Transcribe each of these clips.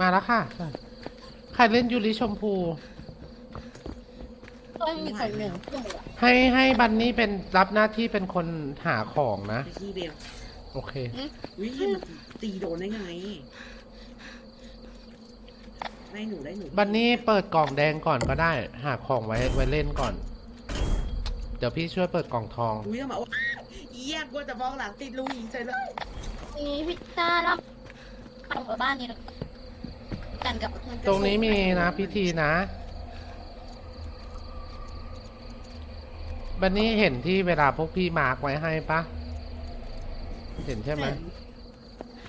มาแล้วค่ะ ใครเล่นยูริชมพู ก็มีคนหนึ่งพูดอะให้ให้บันนี่เป็นรับหน้าที่เป็นคนหาของนะ ไปที่เบลโอเค วิมันตีโดนได้ไงได้หนูได้หนูบันนี่เปิดกล่องแดงก่อนก็ได้ หาของไว้ไว้เล่นก่อน เดี๋ยวพี่ช่วยเปิดกล่องทอง อุ้ยต้องบอกว่าเยี่ยกลัวจะมองหลังติดลุงอีกใช่เลยมีพิซซ่าแล้วเอาไปบ้านนี้แล้วกั นกับตรงนี้มีนะพิธีนะ บันนี่เห็นที่เวลาพวกพี่มาร์กไว้ให้ปะ เห็นใช่ไหม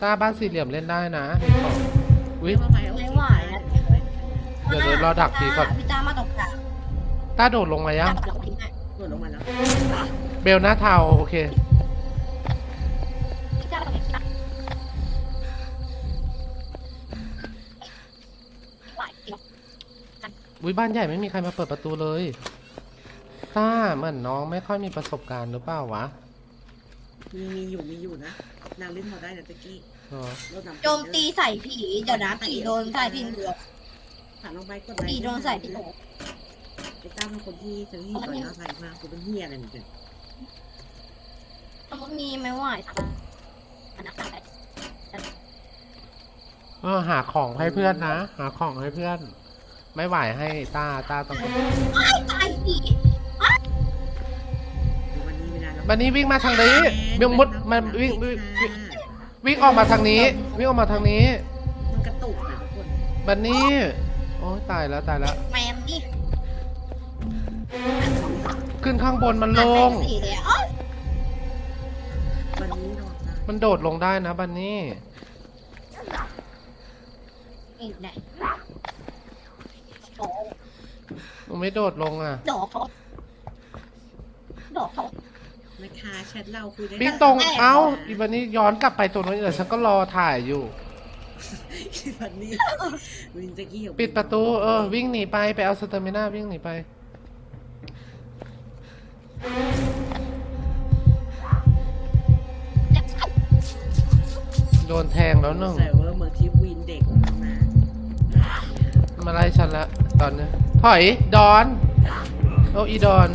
ตาบ้านสี่เหลี่ยมเล่นได้นะมีของอุ๊ยมาไปไม่ไหวนะเดี๋ยวเดี๋ยวรอดักทีก่อนพิซซ่ามาตกกลางตาโดดลงมายังดักหลังทิ้งให้โดดลงมาแล้วเบลหน้าเทาโอเค วิบ้านใหญ่ไม่มีใครมาเปิดประตูเลยต้าเหมือนน้องไม่ค่อยมีประสบการณ์หรือเปล่าวะมีมีอยู่มีอยู่นะนางเล่นพอได้นะตะกี้อ๋อรถนำโจมตีใส่ผีเดี๋ยวนะผีโดนใส่ผีเหลืองผ่านลงไปกดไลค์ผีโดนใส่ผีเหลืองไอ้ต้าเป็นคนที่จะที่ต่อยหน้าใครมากกูเป็นเฮียอะไรเหมือนกันมันมีไหม่ไหวอันนั้นอะไรเออหาของให้เพื่อนนะ หาของให้เพื่อน ไม่ไหวให้ต้าต้าต้องไอ้ตายผีวันนี้เวลาเราบันนี้วิ่งมาทางนี้วิ่งมุดมันวิ่งวิ่งวิ่งวิ่งออกมาทางนี้ วิ่งออกมาทางนี้ มันกระตุกนะทุกคนบันนี้ โอ้ยตายแล้วตายแล้ว แมมนี่ขึ้นข้างบนมันโล่งผีเลยอ๋อวันนี้นอนได้มันโดดลงได้นะบันนี่อีกไหนโอ้ หนูไม่โดดลงอะ ดอกเขาดอกเขานะคะแชทเราคุยได้วิ่งตรงเอ้าอีบันนี้ย้อนกลับไปตรงนั้นเดี๋ยวฉันก็รอถ่ายอยู่ วันนี้วินตะกี้ปิดประตูเออวิ่งหนีไปไปเอาสเตอร์มิน่าวิ่งหนีไป โดนแทงแล้วหนึ่งเซิร์ฟเวอร์เมืองที่วินเด็กมามาไล่ฉันละ ตอนนี้ถอย ดอน โอ้อีดอน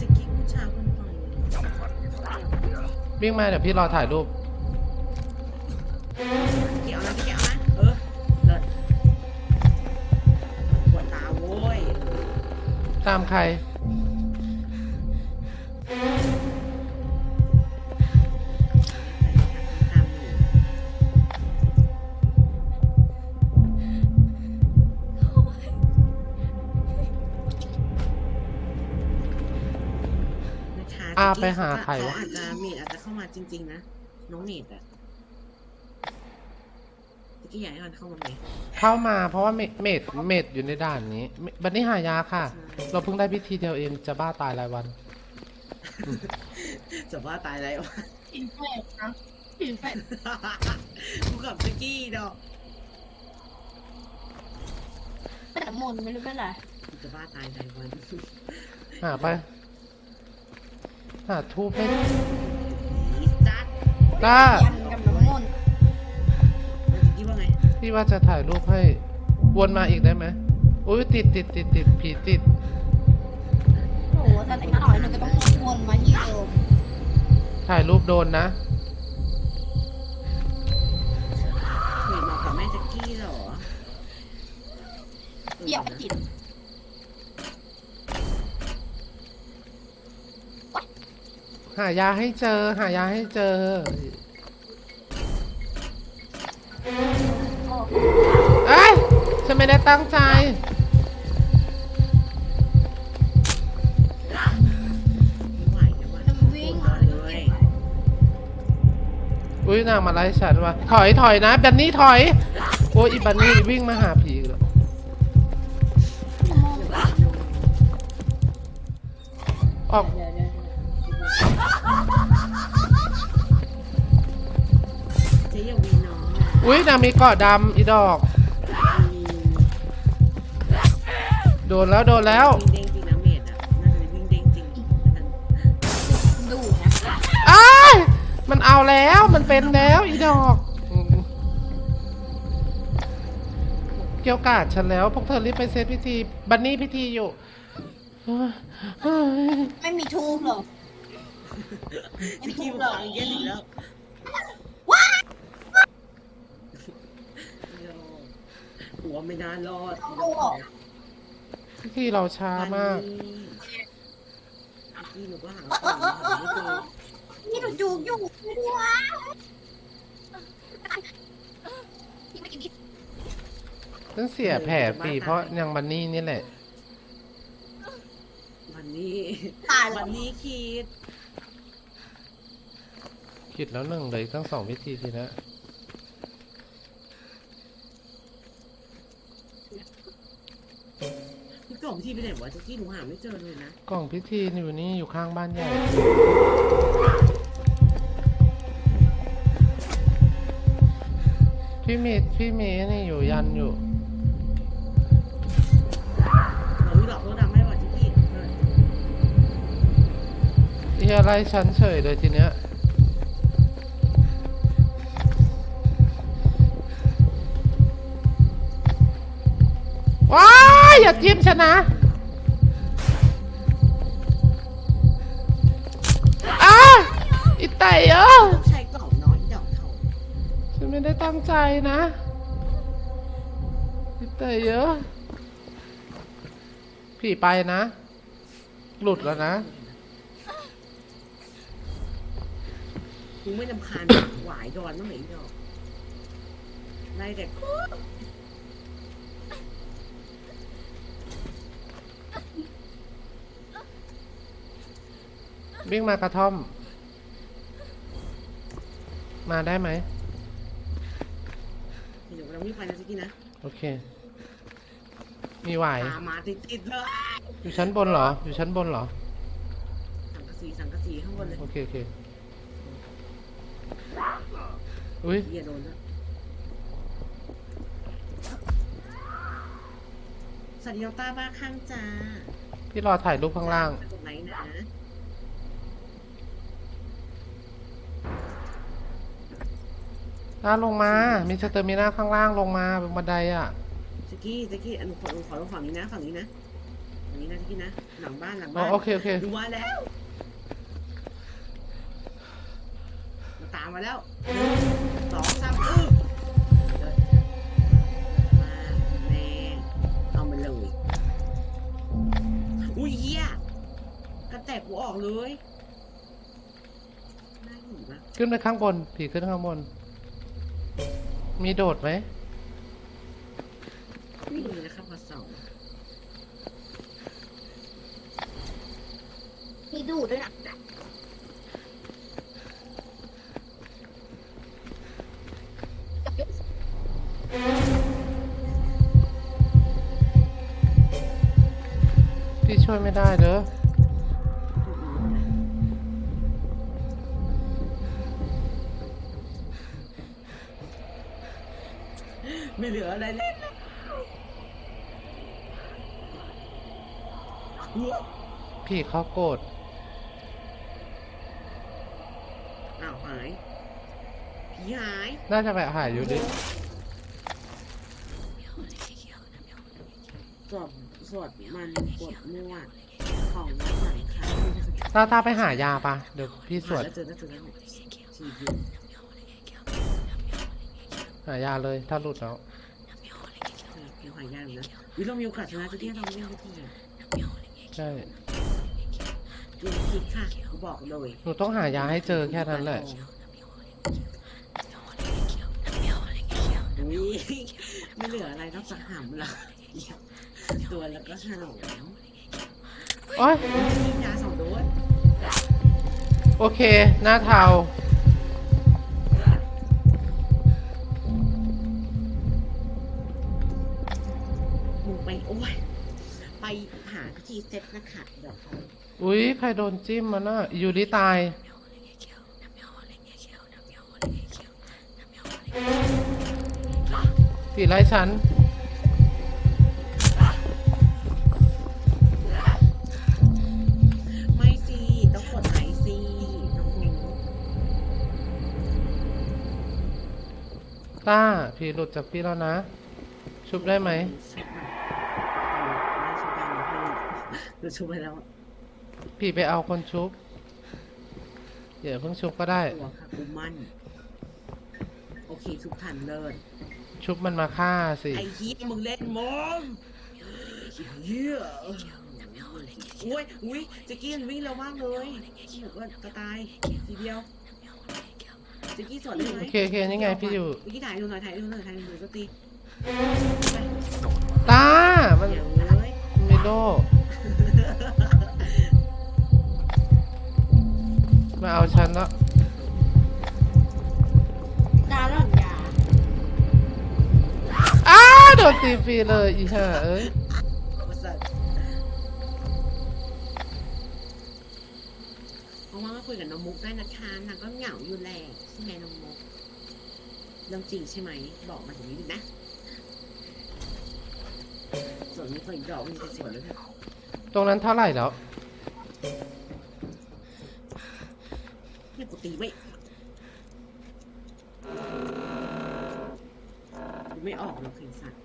จะกี้ผู้ชายคนต่อยวิ่งมาเดี๋ยวพี่รอถ่ายรูป เกี่ยวนะเกี่ยวนะเออเลิศปวดตาโว้ยตามใคร อ่าไปหาใครวะ เขาอาจจะเมดอาจจะเข้ามาจริง ๆ นะ น้องเนตอะตะกี้อยากให้มันเข้ามาไหมเข้ามาเพราะว่าเมดเมดเมดอยู่ในด่านนี้เมบันนี้หายาค่ะ เราเพิ่งได้พิธีเดียวเองจะบ้าตายรายวัน จะว่าตายแล้วผีแฝดนะผีแฝดกูกับตะกี้ดอกแต่มนต์ไม่รู้เป็นไรกูจะบ้าตายรายวัน หาไป หาทูบให้ผีจัดต้ายันกับน้ำมนต์แล้วตะกี้ว่าไงพี่ว่าจะถ่ายรูปให้วนมาอีกได้ไหมอุ้ยติดติดติดติดผีติดโอ้โหแต่แต่งหน่อยหนึงก็ต้องวนมาที่เดิมถ่ายรูปโดนนะเห็นบอกกับแม่ตะกี้เหรอเหยียบจิต หายาให้เจอ หายาให้เจอ เอ้ยฉันไม่ได้ตั้งใจอุ้ยนางมาไล่ฉันว่ะถอยถอยนะบันนี่ถอย โอ้ยอีบันนี่วิ่งมาหาผีแล้วออก องนะอุ้ยนางมีเกาะดำอีดอกมีโดนแล้วโดนแล้ว วิ่งเด้งจริงนะเมดอะน่าจะเป็นวิ่งเด้งจริงดูนะอ้ายมันเอาแล้วมันเป็นแล้วอีดอกอืมเกี่ยวกาดฉันแล้ว พวกเธอรีบไปเซตพิธี บันนี่พิธีอยู่เฮ้ยเฮ้ยไม่มีทูบหรอกสกี้มันฟังเย็นอีกแล้วโย่ หัวไม่น่ารอดพิธีเราช้ามากสกี้หนูก็หาของหาไม่เจอนี่หนูจูบอยู่ไม่รู้วะพี่ไม่กินพี่ฉันเสียแผลฟรีเพราะยังบันนี่นี่แหละ วันนี้ตายแล้วัวนนี้คิด คิดแล้วหนึ่งเลยตั้งสองพิธีทีนะ พี่กล่องพี่ไปไหนวะสกี้หนูหาไม่เจอเลยนะกล่องพิธีอยู่นี่อยู่ข้างบ้านใหญ่ พี่เมย์พี่เมย์นี่อยู่ยันอยู่ เราวิหลอกรถดำไม่ไหวสกี้เออเฮียไล่ฉันเฉยเลยทีเนี้ย ว้าย อย่าจิ้มฉันนะอ้าอีไตเออต้องใช้กล่องน้อยดอกเทาฉันไม่ได้ตั้งใจนะอีไตเยอะพี่ไปนะ หลุดแล้วนะ กูไม่ลำคาญหวายดอนบ้างไหมอีดอกไล่แต่ วิ่งมากระท่อม มาได้ไหมเดี๋ยวเราไม่ไปนะสกี้นะโอเค มีไหวตามมาติดๆเลยอยู่ชั้นบนเหรอ อยู่ชั้นบนเหรอ สังกะสีสังกะสีข้างบนเลยโอเค โอเค อุ้ย เฮียโดนแล้วสวัสดีน้องต้าบ้าข้างจ้าพี่รอถ่ายรูปข้างล่างตรงไหนนะ ล่าลงมา มีสเตอร์มิน่าข้างล่างลงมาบนบันไดอะสกี้สกี้อันขอขอฝั่งนี้นะฝั่งนี้นะฝั่งนี้นะสกี้นะหลังบ้านหลังอ๋อบ้านโอเคโอเคดูมาแล้วมาตามมาแล้วสองสามเออเดินมาแน่เอามาเลยอุ้ยเหี้ยกระแตกกูออกเลยน่าหิวนะขึ้นไปข้างบนผีขึ้นข้างบน มีโดดไหมไม่มีนะครับพอสองมีดูดด้วยนะพี่ช่วยไม่ได้เด้อ ไม่เหลืออะไรเลยอุ๊ยพี่เขาโกรธอ้าวหายผีหายน่าจะไปหายอยู่ดิสวดสวดมันกดมั่วของหลายครั้งตาตาไปหายาปะเดี๋ยวพี่สวดแล้วเจอแล้วเจอแล้วฉีดอยู่หายาเลยถ้าหลุดแล้ว ผิวหายยากนะวิเรามีโอกาสชนะจะที่เราไม่ได้ที่ใช่กินคิดค่ะกูบอกเลยหนูต้องหายาให้เจอแค่นั้นแหละอุ๊ยไม่เหลืออะไรนอกจากหำละตัวแล้วก็ฉลองโอ้ยมียาสองโดสโอเค หน้าเทา ธีเซ็ตนะคะเดี๋ยวเขาอุ้ยใครโดนจิ้มมาน่ะอยู่ดีตายผีไล่ฉัน ไม่สิต้องกดไหนสิน้องหนูต้าผีหลุดจากพี่แล้วนะ ชุบได้ไหม ชุบไม่ชุบได้หรอกพี่ หนูชุบไปแล้วพี่ไปเอาคนชุบ เดี๋ยวเพิ่งชุบก็ได้ ตัวค่ะกูมั่น โอเคชุบทันเลิศชุบมันมาฆ่าสิ ไอ้เฮียมึงเล่นมอมเฮียอุ้ยอุ้ยแจ็กกี้มันวิ่งเร็วมากเลยหนูก็จะตายทีเดียวแจ็กกี้สวนได้ไหมโอเคโอเคนี่ไงพี่อยู่แจ็กกี้ถ่ายดูหน่อยถ่ายดูหน่อยถ่ายดูหน่อยก็ตีไปตา มันเดี๋ยวเลย ไม่โด มาเอาฉันแล้วตาหล่อนยาอ้าโดนตีฟรีเลยอีห่าเอ้ยว่างๆก็คุยกับน้องมุกได้นะคะนางก็เหงาอยู่แหละใช่ไหมน้องมุกเรื่องจริงใช่ไหม บอกมาอย่างนี้ดินะส่วนมีคนอีกดอกมันจะสวนแล้วเนี่ยตรงนั้นเท่าไหร่แล้ว เนี่ยกูตีไม่กูไม่ออกหรอกเห็นสัตว์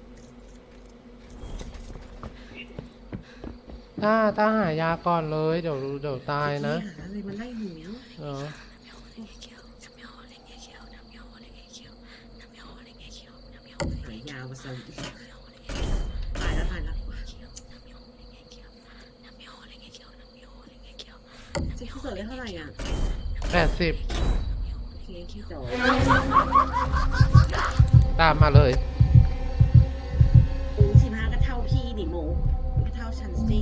ต้าต้าหายาก่อนเลยเดี๋ยวเดี๋ยวตายนะหาอะไรมาไล่หนูเออหายยาวมาสั่นตายแล้วตายแล้วจะเข้าเกิดได้เท่าไหร่อะ แปดสิบโอเคขี้โตตามมาเลยปูสิบห้าก็เท่าพี่ดิหมูก็เท่าฉันสิ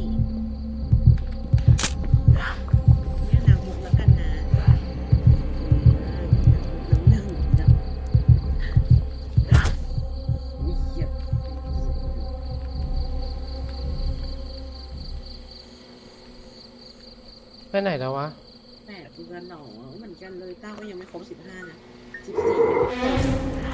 เนี่ยนางมุกแล้วกันนะน้ำหนึ่งน้ำอุ้ยเหี้ยไปไหนแล้ววะ แปดเดือนหนอเหมือนกันเลยเต้าก็ยังไม่ครบสิบห้านะสิบสี่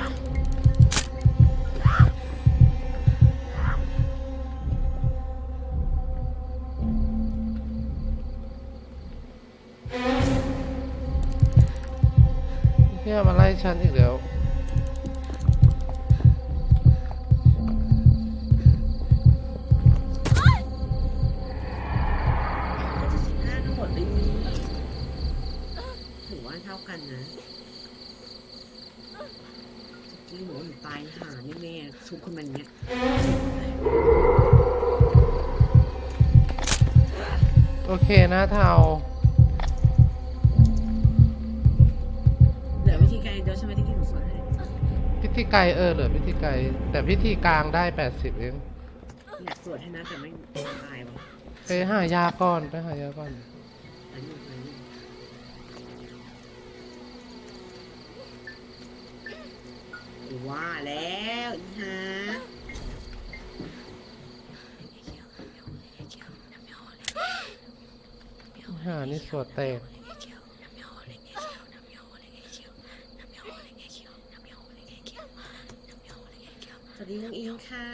เพื่อมาไล่ฉันอีกแล้วาเท่ากันนะสกี้หนูหนูตายหาแน่ๆชุบคนมันเนี้ยโอเคนะเทาเหลือวิธีการเดียวใช่ไหมที่พี่หนูสอนให้พิธีไกรเออเหลือพิธีไกรแต่พิธีกลางได้แปดสิบเองอยากสวดให้นะแต่ไม่ตายวะไปหายาก่อนไปหายาก่อนอันนี้อัน ว่าแล้วอีฮะหานี่สวดแตกสวัสดีน้องอิงค่ะ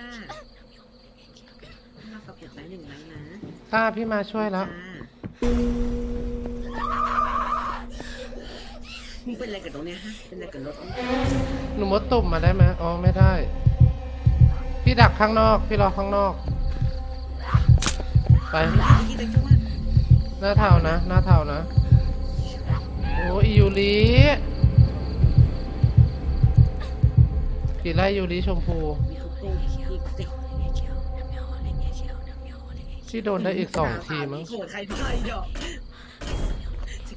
มากับกดไลค์หนึ่งไลค์นะต้าพี่มาช่วยแล้ว เป็นอะไรกับตรงเนี้ยฮะ เป็นอะไรกับรถมึงหนูมดตุ่มมาได้ไหมอ๋อไม่ได้ พี่ดักข้างนอก พี่รอข้างนอก ไป ยี่เลยจังว่าหน้าเทานะ หน้าเทานะ โอ้อียูริพี่ไล่ยูริชมพู มีคุกกุ้งอีกสิที่โดนได้อีกสองทีมั้งโกรธใครพ่ายดอก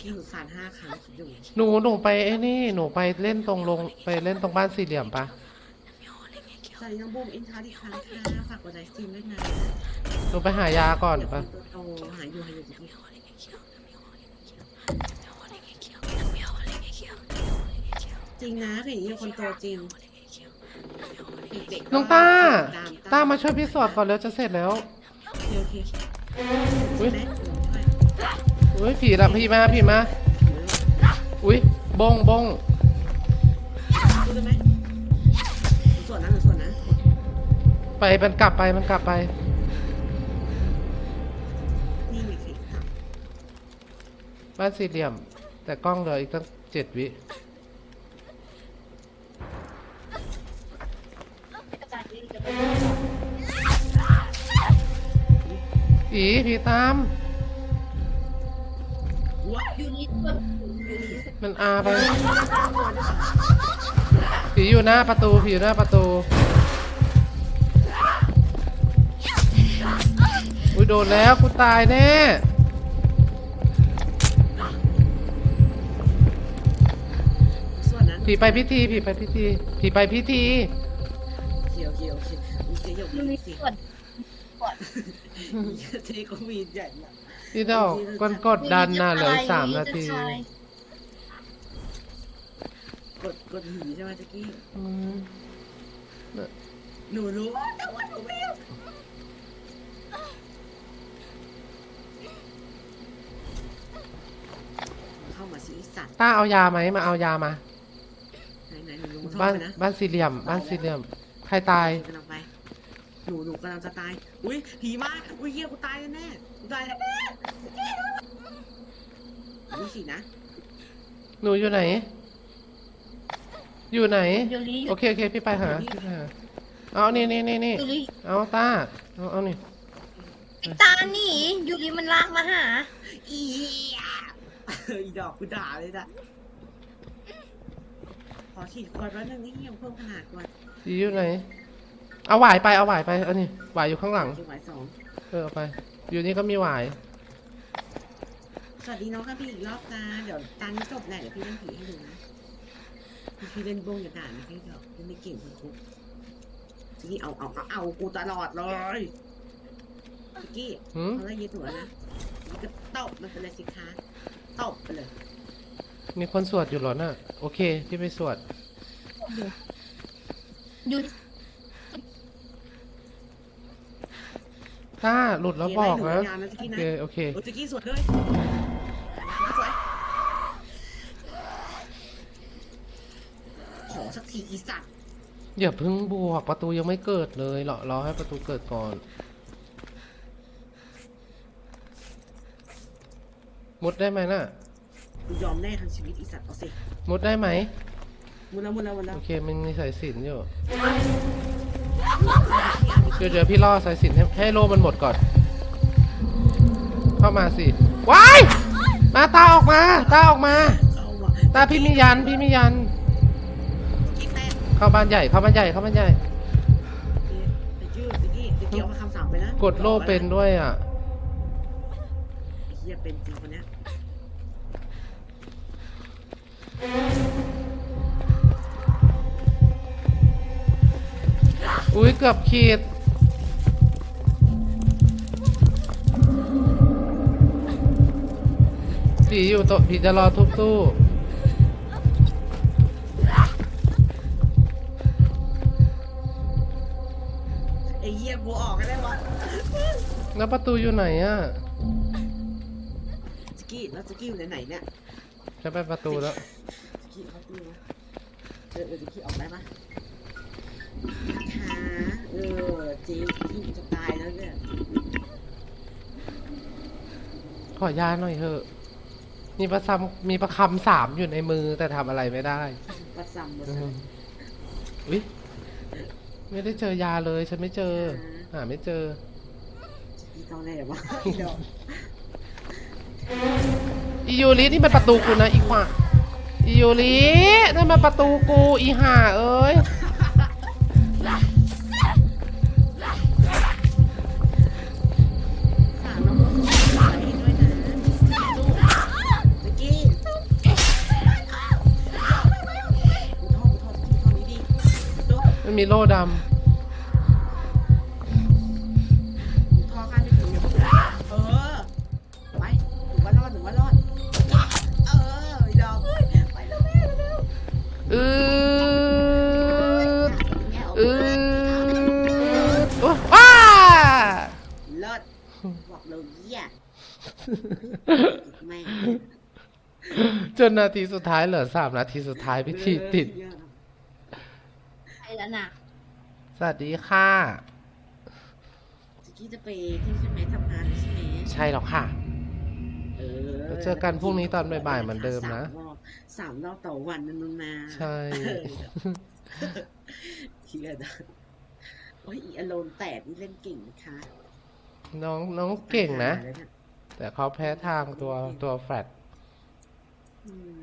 สกิลหนูสารห้าครั้งคิดดูหนูหนูไปไอ้นี่หนูไปเล่นตรงลงไปเล่นตรงบ้านสี่เหลี่ยมปะสวัสดีน้องบูมอินทาที่ค้างค่ะฝากกดไลค์สตรีมด้วยนะหนูไปหายาก่อนเดี๋ยวปะคนโตหาอยู่หาอยู่ที่จริงนะเห็นอย่างคนโตจริงเด็กๆก็น้องต้าตามต้ามาช่วยพี่สวดก่อนแล้วจะเสร็จแล้วโอเคอุ้ยใช่ไหม อุ้ยผีละพี่มาพี่มาอุ้ยบงบงรู้ไนนะหนูวดนะไปมันกลับไปมันกลับไปมบ้านสี่เหลี่ยม แต่กล้องเหลืออีกตั้งเจ็ดวิผีผีตาม ย์นี่จะไปผีผีตามว้ายยูริตัวยูริมันอาไปผีอยู่หน้าประตูผีอยู่หน้าประตูอุ้ยโดนแล้วกูตายแน่ส่วนนั้นผีไปพิธีผีไปพิธีผีไปพิธีเขียวเขียวเขียวมีเขียวยูมีริสิตัวเทก็มีใหญ่ละ พี่ดอกกดกดดันนะเหลืออกสามนาที กดกดหีใช่ไหมแจ็กกี้อืมหนูรู้แต่ว่าหนูไม่รู้เข้ามาสิไอ้สัตว์ต้าเอายาไหมมาเอายามา ไหนไหนหนูลงมาบ้านไปนะบ้านสี่เหลี่ยม บ้านสี่เหลี่ยม ใครตาย กำลังไป หนูหนูกำลังจะตาย อุ้ยผีมาอุ้ยเฮียกูตายแน่ๆกูตายแน่ๆนี่สินะ หนูอยู่ไหน อยู่ไหน ยูริโอเคโอเคพี่ไปหาพี่ไปหาเอานี่นี่นี่นี่ยูริเอาต้าเอาเอานี่ไอ้ตาหนี่ยูริมันลากมาหา อียอีดอกกูด่าเลยนะขอฉีดก่อนแป๊บนึงนี่ยังเพิ่มขนาดก่อนผีอยู่ไหน เอาหวายไปเอาหวายไปเอานี่หวายอยู่ข้างหลังเชียงใหม่สองเออเอาไป อยู่นี่ก็มีหวาย สวัสดีน้องค่ะพี่อีกรอบจ้าเดี๋ยวตานนี้จบแหละเดี๋ยวพี่เล่นผีให้ดูนะพี่เล่นบงอย่าด่านะพี่เดี๋ยวเล่นไม่เก่งคนคุกจิกกี้เอาเอาเอาเอากูตลอดเลยจิกกี้หืม เขาไล่ยึดหัวนะนี่ก็ตบมันไปเลยสิคะตบไปเลยมีคนสวดอยู่เหรอน่ะ โอเค พี่ไปสวดยู ต้าหลุดแล้วบอกนะงานนะจิกกี้โอนะเคโอเคโอ้จิกกี้สวยเลยสวยขอสักทีอีสัตว์อย่าเพิ่งบวกประตูยังไม่เกิดเลยรอรอให้ประตูเกิดก่อน มุดได้ไหมน่ะกูยอมแน่ทั้งชีวิตอีสัตว์เอาสิมุดได้ไหมมุนแล้วมุนแล้วมุนแล้วโอเคมันมีสายสิญจนอยู่ เดี๋ยวเดี๋ยวพี่ล่อสายสิญจนให้ให้โลมันหมดก่อน เข้ามาสิว้ายมาตาออกมา ตาออกมาเอาว่ะตาพี่มียันพี่มียันจิกกี้แต้มเข้าบ้านใหญ่เข้าบ้านใหญ่เข้าบ้านใหญ่ไอ้ชื่อจิกกี้จิกกี้เอามาคำสามไปนะกดโล่เป็นด้วยอะไอ้เฮียเป็นจริงคนเนี้ย อุ้ยเกือบขีดผีอยู่โตะผีจะรอทุบตู้ไอ้เฮียกูออกกันได้วะแล้วประตูอยู่ไหนอะจิกกี้แล้วจิกกี้อยู่ไหนๆเนี่ยจะไปประตูแล้วจิกกี้เข้าตู้นะเออเออจิกกี้ออกได้ปะค่ะ เออจริงจิกกี้จะตายแล้วเนี่ยขอยาหน่อยเถอะ มีประคำมีประคำสามอยู่ในมือแต่ทำอะไรไม่ได้ประจำประอืจมอุ้ยไม่ได้เจอยาเลย ฉันไม่เจอ หาไม่เจอำจิกกี้ต้องแน่วะเดี๋ยวอียูรินี่มันประตูกูนะอีขวาอียูรินั่นมันประตูกูอีห่าเอ้ย มันมีโล่ดทอข้างที่ถึงเออไปหนูว่ารอดหนูว่ารอดเออไอ้ดอกไปแล้วแม่เร็วำอืดแง่ออกอืดโอ้ว้าเลิศบอกเลยเยี่ยแม่จนนาทีสุดท้ายเหลือสามนาทีสุดท้ายพิธีติดใช่ แล้วนะสวัสดีค่ะจิกกี้จะไปที่ใช่ไหมทำงานใช่ไหมใช่แล้วค่ะ เออแล้วเจอกันพรุ่งนี้ตอนบ่ายๆเหมือนเดิมนะ สามรอบสามรอบต่อวันนั่นมึงมาใช่เฮียนะโอ้ยอีอโลนแตกนี่เล่นเก่งนะคะน้องน้องเก่งนะหาแล้วเยแต่เขาแพ้ทางตัวตัวแฟลต อืม